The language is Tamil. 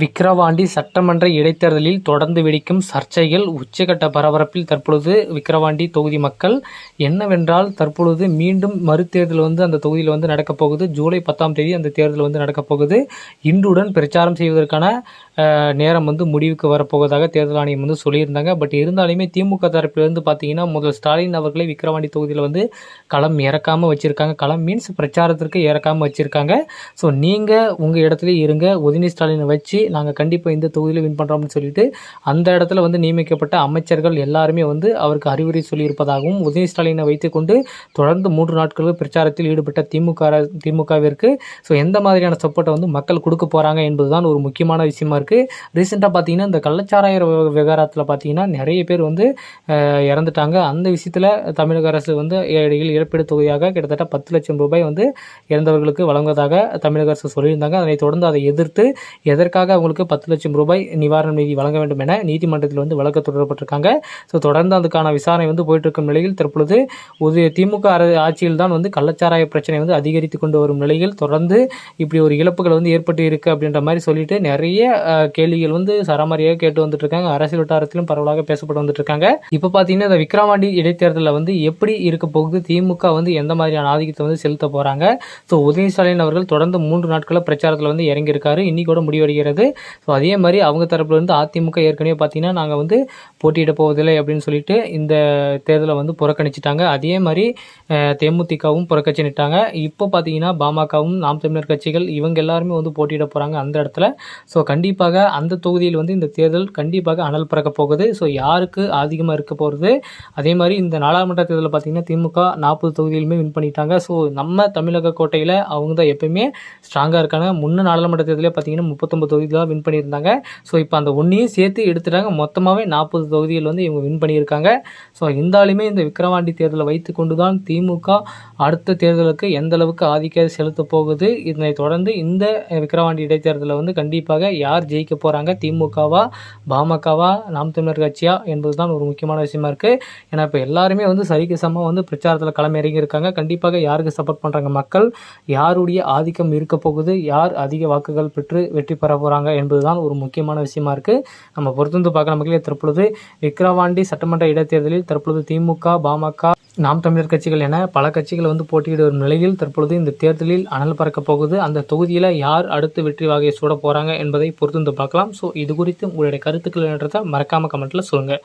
விக்கிரவாண்டி சட்டமன்ற இடைத்தேர்தலில் தொடர்ந்து வெடிக்கும் சர்ச்சைகள் உச்சகட்ட பரபரப்பில் தற்பொழுது விக்கிரவாண்டி தொகுதி மக்கள் என்னவென்றால் தற்பொழுது மீண்டும் மறுதேர்தல் வந்து அந்த தொகுதியில் வந்து நடக்கப் போகுது. ஜூலை பத்தாம் தேதி அந்த தேர்தல் வந்து நடக்கப் போகுது. இன்றுடன் பிரச்சாரம் செய்வதற்கான நேரம் வந்து முடிவுக்கு வரப்போவதாக தேர்தல் ஆணையம் வந்து சொல்லியிருந்தாங்க. பட் இருந்தாலுமே திமுக தரப்பிலிருந்து பார்த்தீங்கன்னா முதல் ஸ்டாலின் அவர்களை விக்கிரவாண்டி தொகுதியில் வந்து களம் இறக்காமல் வச்சுருக்காங்க. களம் மீன்ஸ் பிரச்சாரத்திற்கு இறக்காமல் வச்சுருக்காங்க. ஸோ நீங்கள் உங்கள் இடத்துல இருங்க. உதயநிதி ஸ்டாலினை வச்சு நாங்கள் கண்டிப்பாக இந்த தொகுதியில் வின் பண்ணுறோம்னு சொல்லிட்டு அந்த இடத்துல வந்து நியமிக்கப்பட்ட அமைச்சர்கள் எல்லாருமே வந்து அவருக்கு அறிவுரை சொல்லியிருப்பதாகவும் உதய ஸ்டாலினை வைத்துக்கொண்டு தொடர்ந்து மூன்று நாட்களுக்கு பிரச்சாரத்தில் ஈடுபட்ட திமுக திமுகவிற்கு. ஸோ எந்த மாதிரியான சப்போர்ட்டை வந்து மக்கள் கொடுக்க போகிறாங்க என்பதுதான் ஒரு முக்கியமான விஷயமா இருக்குது ரீசெண்டாக பார்த்தீங்கன்னா இந்த கள்ளச்சாராய விவகாரத்தில் பார்த்தீங்கன்னா நிறைய பேர் வந்து இறந்துட்டாங்க. அந்த விஷயத்தில் தமிழக அரசு வந்து இடையில் இழப்பீடு தொகையாக கிட்டத்தட்ட பத்து லட்சம் ரூபாய் வந்து இறந்தவர்களுக்கு வழங்குவதாக தமிழக அரசு சொல்லியிருந்தாங்க. அதனை தொடர்ந்து அதை எதிர்த்து எதற்காக அவங்களுக்கு பத்து லட்சம் ரூபாய் நிவாரண நிதி வழங்க வேண்டும் என நீதிமன்றத்தில் வந்து வழக்கு தொடரப்பட்டிருக்காங்க. ஸோ தொடர்ந்து அதுக்கான விசாரணை வந்து போயிட்டுருக்கும் நிலையில் தற்பொழுது ஒரு திமுக ஆட்சியில் தான் வந்து கள்ளச்சாராய பிரச்சனை வந்து அதிகரித்து கொண்டு வரும் நிலையில் தொடர்ந்து இப்படி ஒரு இழப்புகள் வந்து ஏற்பட்டு இருக்கு அப்படின்ற மாதிரி சொல்லிட்டு நிறைய கேள்விகள் வந்து சராமரியாக கேட்டு வந்துட்டு இருக்காங்க அரசியல் வட்டாரத்திலும் பரவலாக பேசப்பட்டு வந்துட்டு இருக்காங்க இப்போ பார்த்தீங்கன்னா இந்த விக்ரவாண்டி இடைத்தேர்தலில் வந்து எப்படி இருக்க போகுது? திமுக வந்து எந்த மாதிரியான ஆதிக்கத்தை வந்து செலுத்த போறாங்க? ஸோ உதயஸ்டாலின் அவர்கள் தொடர்ந்து மூன்று நாட்களில் பிரச்சாரத்தில் வந்து இறங்கியிருக்காரு. இன்னைக்கோட முடிவடைகிறது. ஸோ அதே மாதிரி அவங்க தரப்புலேருந்து அதிமுக ஏற்கனவே பார்த்தீங்கன்னா நாங்கள் வந்து போட்டியிட போவதில்லை அப்படின்னு சொல்லிட்டு இந்த தேர்தலை வந்து புறக்கணிச்சிட்டாங்க. அதே மாதிரி தேமுதிகவும் புறக்கணிச்சிட்டாங்க இப்போ பார்த்தீங்கன்னா பாமகவும் நாம் தமிழர் கட்சிகள் இவங்க எல்லாருமே வந்து போட்டியிட போகிறாங்க அந்த இடத்துல. ஸோ கண்டிப்பாக அந்த தொகுதியில் வந்து இந்த தேர்தல் கண்டிப்பாக அனல் பிறக்க போகுது. ஸோ யாருக்கு அதிகமாக இருக்க போகிறது அதே மாதிரி இந்த நாடாளுமன்ற தேர்தலில் பார்த்தீங்கன்னா திமுக நாற்பது தொகுதியிலுமே வின் பண்ணிட்டாங்க. ஸோ நம்ம தமிழக கோட்டையில் அவங்க தான் எப்பயுமே ஸ்ட்ராங்காக இருக்காங்க. முன்ன நாடாளுமன்ற தேர்தலே பார்த்தீங்கன்னா முப்பத்தொம்பது தொகுதி தொகுதிகளாக வின் பண்ணியிருந்தாங்க. ஸோ இப்போ அந்த ஒன்றையும் சேர்த்து எடுத்துட்டாங்க. மொத்தமாகவே நாற்பது தொகுதியில் வந்து இவங்க வின் பண்ணியிருக்காங்க. ஸோ இருந்தாலுமே இந்த விக்கிரவாண்டி தேர்தலை வைத்து கொண்டு தான் திமுக அடுத்த தேர்தலுக்கு எந்த அளவுக்கு ஆதிக்கம் செலுத்த போகுது. இதனை தொடர்ந்து இந்த விக்கிரவாண்டி இடைத்தேர்தலில் வந்து கண்டிப்பாக யார் ஜெயிக்க போகிறாங்க திமுகவா? பாமகவா? நாம் தமிழர் கட்சியா? என்பது தான் ஒரு முக்கியமான விஷயமா இருக்குது ஏன்னா இப்போ எல்லாருமே வந்து சரிக்கு சமமாக வந்து பிரச்சாரத்தில் களமிறங்கி இருக்காங்க கண்டிப்பாக யாருக்கு சப்போர்ட் பண்ணுறாங்க மக்கள்? யாருடைய ஆதிக்கம் இருக்க போகுது? யார் அதிக வாக்குகள் பெற்று வெற்றி பெற போகிறாங்க என்பதுதான் ஒரு முக்கியமான விஷயமா இருக்குது நம்ம பொறுத்திருந்து பார்க்கலாம் மக்களே தற்பொழுது விக்கிரவாண்டி சட்டமன்ற இடைத்தேர்தலில் தற்பொழுது திமுக பாமக நாம் தமிழர் கட்சிகள் என பல கட்சிகள் வந்து போட்டியிட வரும் நிலையில் தற்பொழுது இந்த தேர்தலில் அனல் பறக்க போகுது. அந்த தொகுதியில் யார் அடுத்து வெற்றி வாகையை சூட போகிறாங்க என்பதை பொறுத்திருந்து பார்க்கலாம். ஸோ இது குறித்து உங்களுடைய கருத்துக்கள் என்றதை மறக்காமல் கமெண்ட்டில் சொல்லுங்கள்